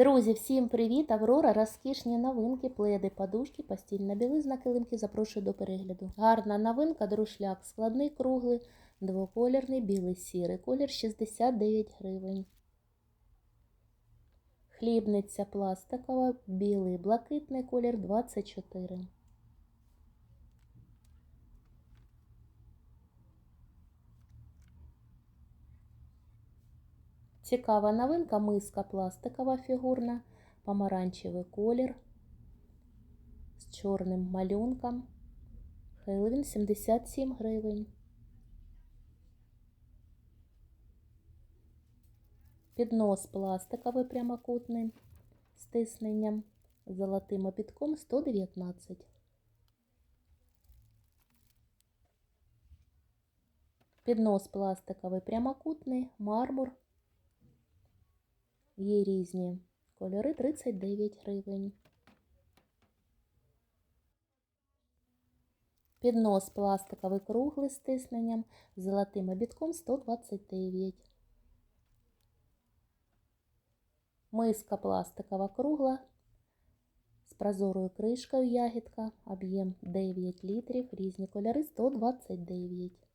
Друзі, всім привіт! Аврора, розкішні новинки, пледи, подушки, постільна білизна, килимки. Запрошую до перегляду. Гарна новинка, друшляк, складний круглий, двоколірний, білий, сірий. Колір 69 гривень. Хлібниця пластикова, білий, блакитний колір 24. Цікава новинка, миска пластикова фігурна, помаранчевий колір з чорним малюнком. Хейлвін 77 гривень. Піднос пластиковий прямокутний з тисненням золотим обідком 119. Піднос пластиковий прямокутний, мармур. Є різні кольори 39 гривень. Піднос пластиковий круглий з тисненням, золотим обідком 129. Миска пластикова кругла з прозорою кришкою ягідка, об'єм 9 літрів, різні кольори 129.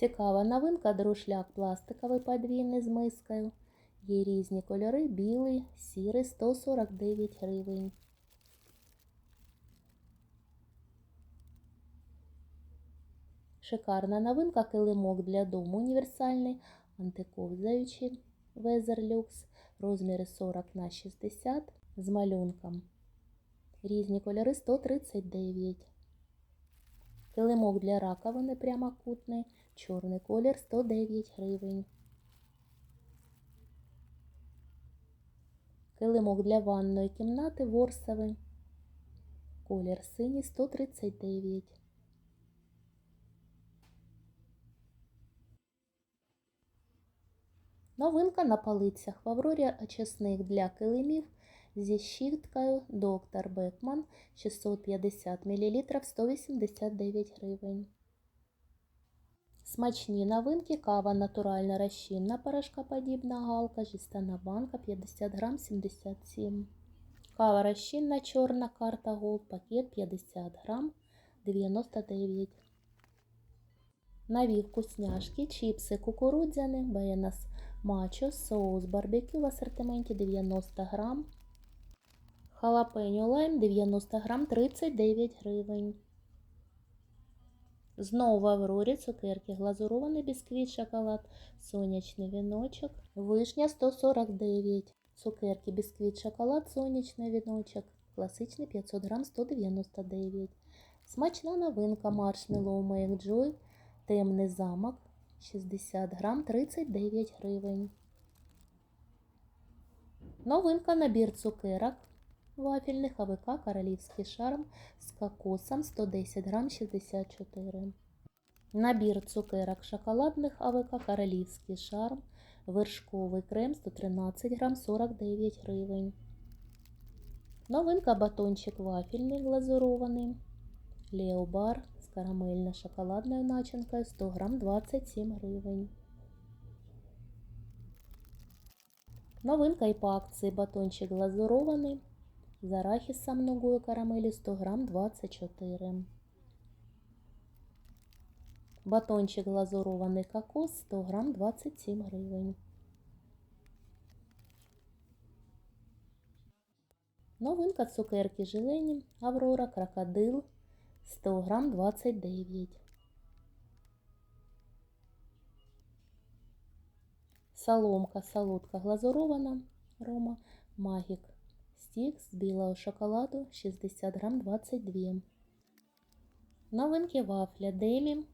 Цікава новинка, друшляк пластиковий подвійний з мискою. Є різні кольори, білий, сірий, 149 гривень. Шикарна новинка, килимок для дому універсальний, антиковзаючий Везерлюкс, розміри 40 на 60 з малюнком. Різні кольори 139. Килимок для раковини прямокутний, чорний колір 109 гривень. Килимок для ванної кімнати ворсовий. Колір синій 139. Новинка на полицях в Аврорі очисник для килимів зі щіткою Доктор Бекман 650 мл 189 гривень. Смачні новинки, кава натуральна розчинна порошкоподібна галка, жестяна банка 50 грам 77. Кава розчинна чорна карта Голд, пакет 50 грам 99. Нові вкусняшки, чіпси кукурудзяні, Бенас Мачо, соус барбекю в асортименті 90 грам. Халапеньо лайм 90 грам 39 гривень. Знову в Аврорі цукерки глазурований бісквіт, шоколад, сонячний віночок, вишня 149. Цукерки, бісквіт, шоколад, сонячний віночок, класичний 500 грам 199. Смачна новинка маршмеллоу Joy, темний замок 60 грам 39 гривень. Новинка набір цукерок вафельних АВК Королівський шарм з кокосом 110 грам 64. Набір цукерок шоколадних АВК Королівський шарм, вершковий крем 113 грам 49 гривень. Новинка батончик вафельний глазурований. Леобар з карамельно-шоколадною начинкою 100 грам 27 гривень. Новинка і по акції батончик глазурований з арахісом ногою карамелі 100 грам 24. Батончик глазурований кокос 100 грам 27 гривень. Новинка цукерки желені Аврора крокодил 100 грам 29. Соломка, солодка глазурована Рома Магік. Стік з білого шоколаду 60 грам 22. Новинки вафля Демі.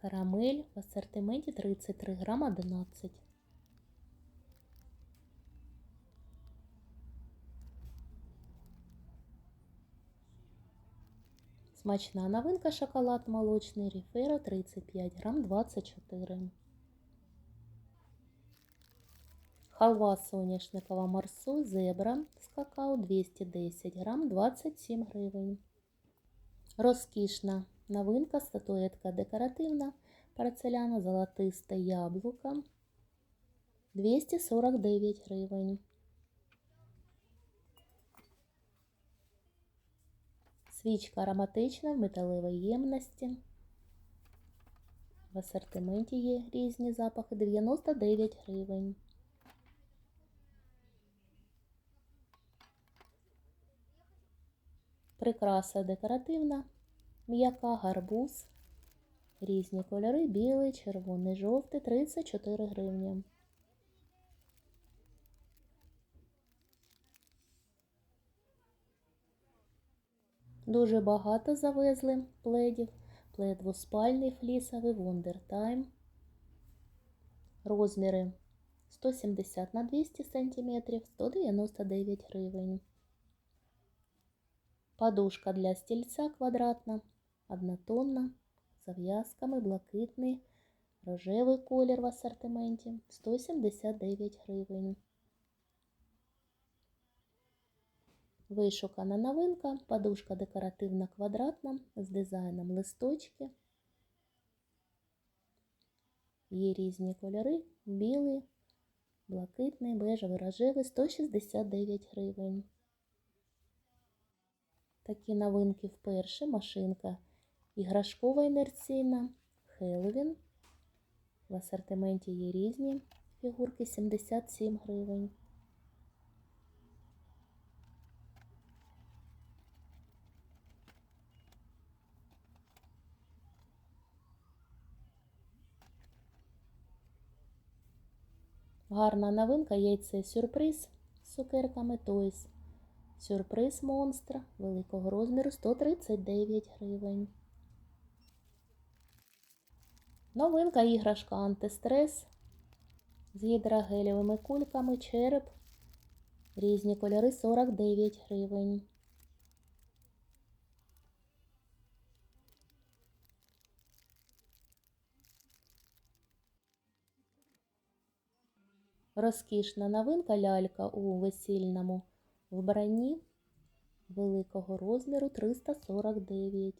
Карамель в асортименті 33 грам 11. Смачна новинка шоколад молочний Ріферо 35 грам 24. Халва соняшникова марсу зебра з какао 210 грам 27 гривень. Розкішна новинка, статуетка декоративна, порцеляна, золотисте яблуко. 249 гривень. Свічка ароматична в металевій ємності. В асортименті є різні запахи 99 гривень. Прикраса декоративна, м'яка гарбуз. Різні кольори білий, червоний, жовтий 34 гривні. Дуже багато завезли пледів. Плед двоспальний флісовий Wonder Time. Розміри 170 на 200 см 199 гривень. Подушка для стільця квадратна, однотонна, з зав'язками, блакитний, рожевий колір в асортименті 179 гривень. Вишукана новинка, подушка декоративна квадратна з дизайном листочки. Є різні кольори, білий, блакитний, бежевий, рожевий 169 гривень. Такі новинки вперше машинка іграшкова інерційна, Хеллоуін. В асортименті є різні фігурки 77 гривень. Гарна новинка яйце сюрприз з цукерками Тойс. Сюрприз монстра великого розміру 139 гривень. Новинка іграшка антистрес з гідрогелєвими кульками череп. Різні кольори 49 гривень. Розкішна новинка лялька у весільному вбранні великого розміру 349.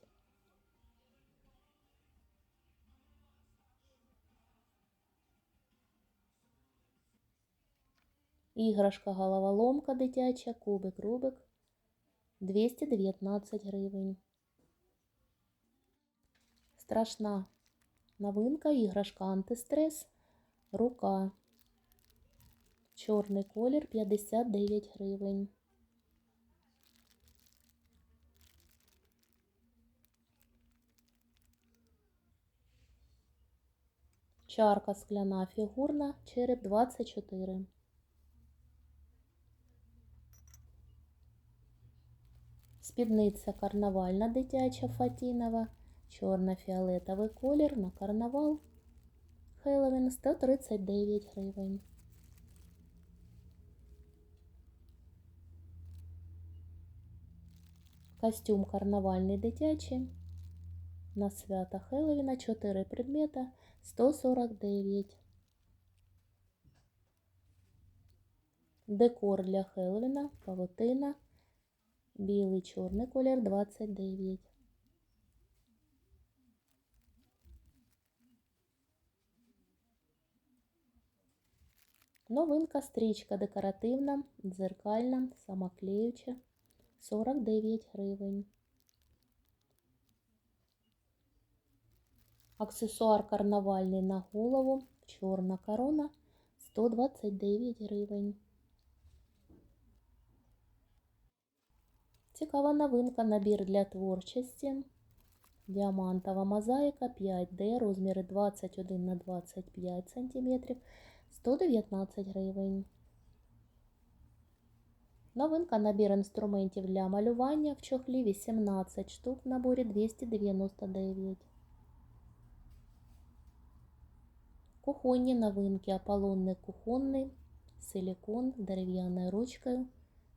Іграшка головоломка дитяча, кубик Рубик 219 гривень. Страшна новинка, іграшка антистрес, рука. Чорний колір 59 гривень. Чарка скляна фігурна, череп 24. Спідниця карнавальна дитяча фатінова, чорно-фіолетовий колір на карнавал. Хеллоуін 139 гривень. Костюм карнавальний дитячий. На свята Хеллоуіна 4 предмета 149. Декор для Хеллоуіна, павутина, білий чорний колір 29. Новинка стрічка декоративна, дзеркальна, самоклеюча. 49 гривень. Аксесуар карнавальний на голову, чорна корона 129 гривень. Цікава новинка набір для творчості. Діамантова мозаїка 5D, розміри 21 на 25 см, 119 гривень. Новинка набір інструментів для малювання в чохлі 18 штук в наборі 299. Кухонні новинки Аполлонний кухонний, силікон з дерев'яною ручкою,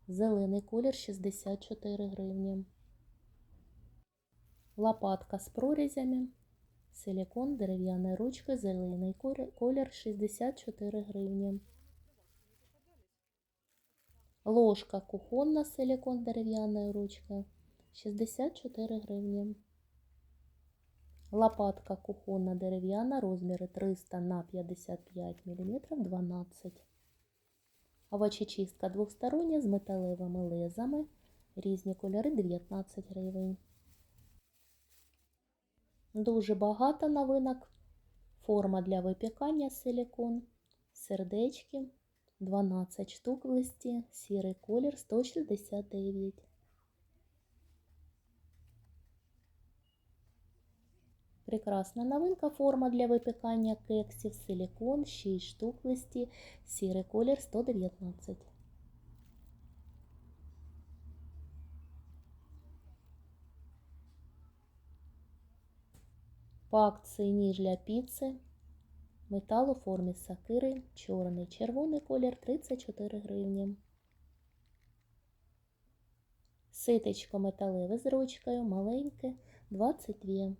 зелений колір 64 гривні. Лопатка з прорізями, силікон дерев'яною ручкою, зелений колір 64 гривні. Ложка кухонна силикон дерев'яною ручкою 64 гривні. Лопатка кухонна дерев'яна, розміри 300 на 55 мм 12. Овочечистка двостороння з металевими лезами. Різні кольори 19 гривень. Дуже багато новинок. Форма для випікання силікон. Сердечки 12 штук в листі. Сірий колір 169. Прекрасна новинка. Форма для випікання кексів. Силікон 6 штук листі. Сірий колір 119. По ніж для піци. Метал у формі сакири. Чорний, червоний колір 34 гривні. Ситечко металеве з ручкою, маленьке 22.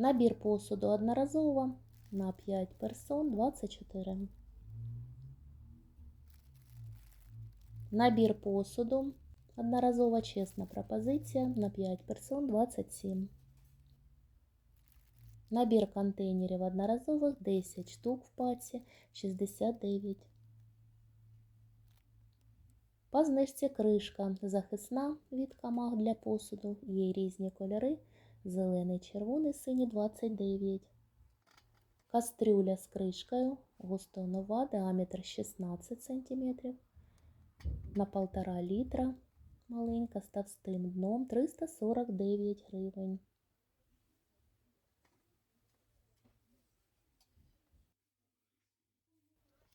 Набір посуду одноразово на 5 персон 24. Набір посуду одноразова чесна пропозиція на 5 персон 27. Набір контейнерів одноразових 10 штук в паці 69. По знижці кришка захисна від камах для посуду. Є різні кольори. Зелений, червоний, синій 29. Кастрюля з кришкою. Густонова, діаметр 16 см. На 1,5 літра. Маленька з товстим дном 349 гривень.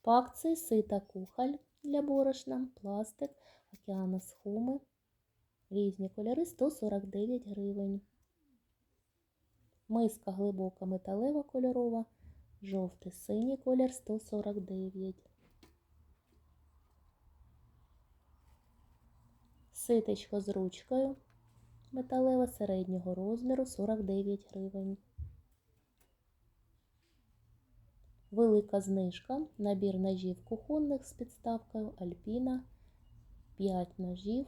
По акції сита кухоль для борошна, пластик, океанос хуми. Різні кольори 149 гривень. Миска глибока металева кольорова, жовтий синій колір 149. Ситечко з ручкою металева середнього розміру 49 гривень. Велика знижка. Набір ножів кухонних з підставкою Альпіна. 5 ножів.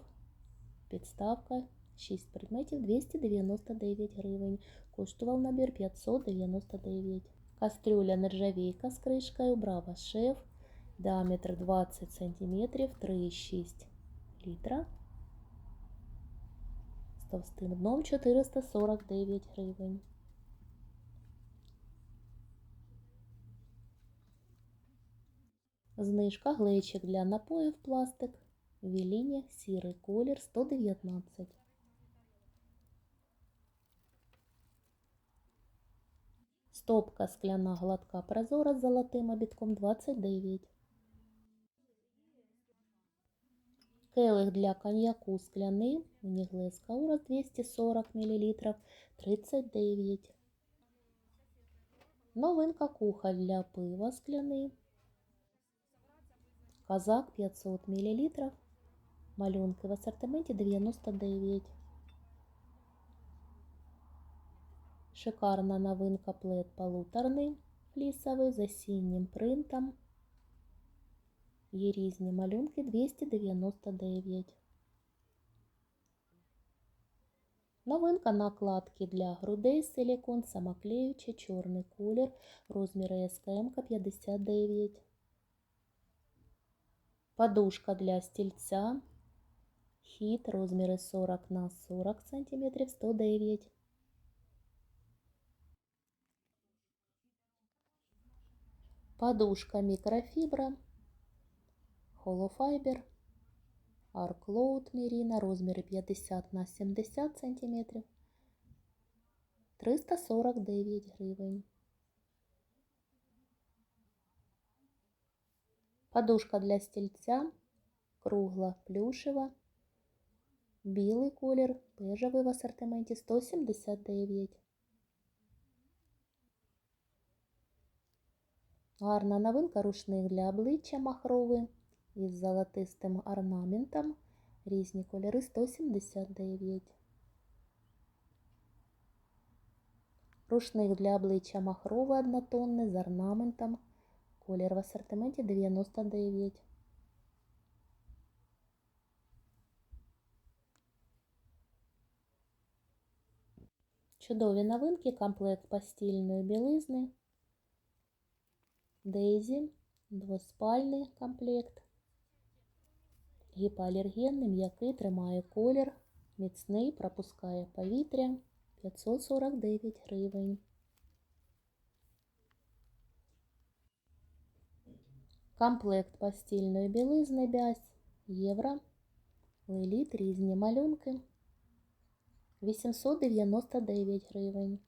Підставка 6 предметів 299 гривень. Коштував набір 599. Кастрюля нержавійка з кришкою Брава Шеф. Діаметр 20 см 3,6 літра. З товстим дном 449 гривень. Знижка глечик для напоїв пластик. Віління сірий колір 119. Стопка скляна гладка прозора з золотим обідком 29. Келих для коньяку скляний. Уніглес Каурас 240 мл 39. Новинка кухоль для пива скляний. Казак 500 мл. Малюнки в ассортименті 99. Шикарна новинка плед полуторний флісовий з осіннім принтом. Є різні малюнки 299. Новинка накладки для грудей силікон, самоклеючий, чорний колір, розміри СКМ 59. Подушка для стільця. Хіт розміри 40 на 40 см 109. Подушка микрофибра. Холофайбер. Арклоуд Мерина. Розміри 50 на 70 см. 349 гривень. Подушка для стільця. Кругла плюшева. Білий колір, бежевий в асортименті 179. Гарна новинка рушник для обличчя махровий із золотистим орнаментом. Різні кольори 179. Рушник для обличчя махровий однотонний з орнаментом. Колір в асортименті 99. Чудові новинки, комплект постільної білизни. Дейзі, двоспальний комплект. Гіпоалергенний, м'який, тримає колір, міцний, пропускає повітря. 549 гривень. Комплект постільної білизни бязь євро. Леліт різні малюнки. 899 гривень.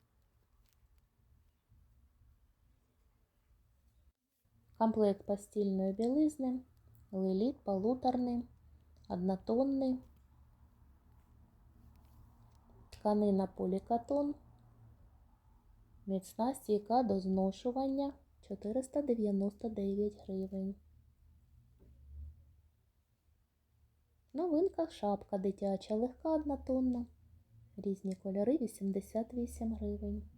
Комплект постільної білизни. Леліт полуторний, однотонний. Тканина полікатон. Міцна стійка до зношування 499 гривень. Новинка шапка дитяча, легка однотонна. Різні кольори 88 гривень.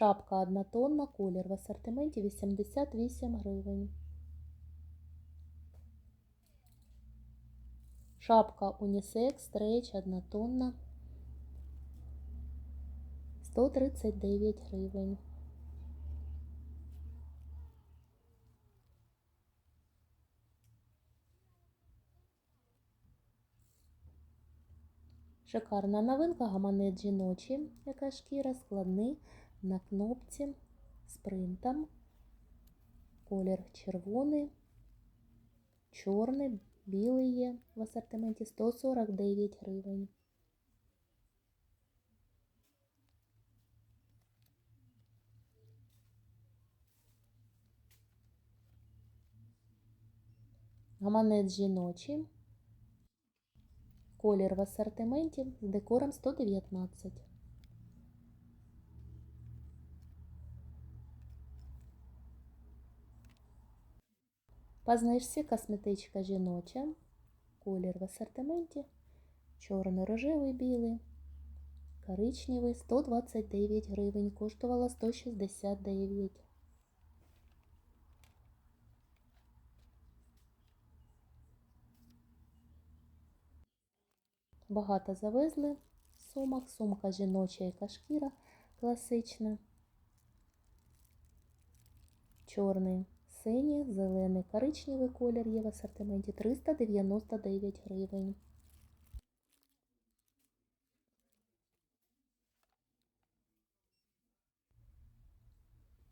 Шапка однотонна, колір в асортименті 88 гривень. Шапка унісекс, стрейч однотонна 139 гривень. Шикарна новинка, гаманець жіночий, яка шкіра, складний на кнопці з принтом. Колір червоний, чорний, білий є в асортименті 149 гривень. Гаманець жіночий. Колір в асортименті з декором 119. По знижці косметичка жіноча. Колір в асортименті. Чорно-рожевий білий. Коричневий 129 гривень. Коштувала 169. Багато завезли в сумок. Сумка жіноча яка шкіра класична. Чорний, синій, зелений, коричневий колір є в асортименті 399 гривень.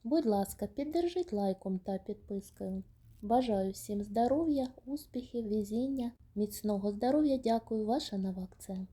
Будь ласка, піддержіть лайком та підпискою. Бажаю всім здоров'я, успіхів, везіння, міцного здоров'я. Дякую, ваша нова акція.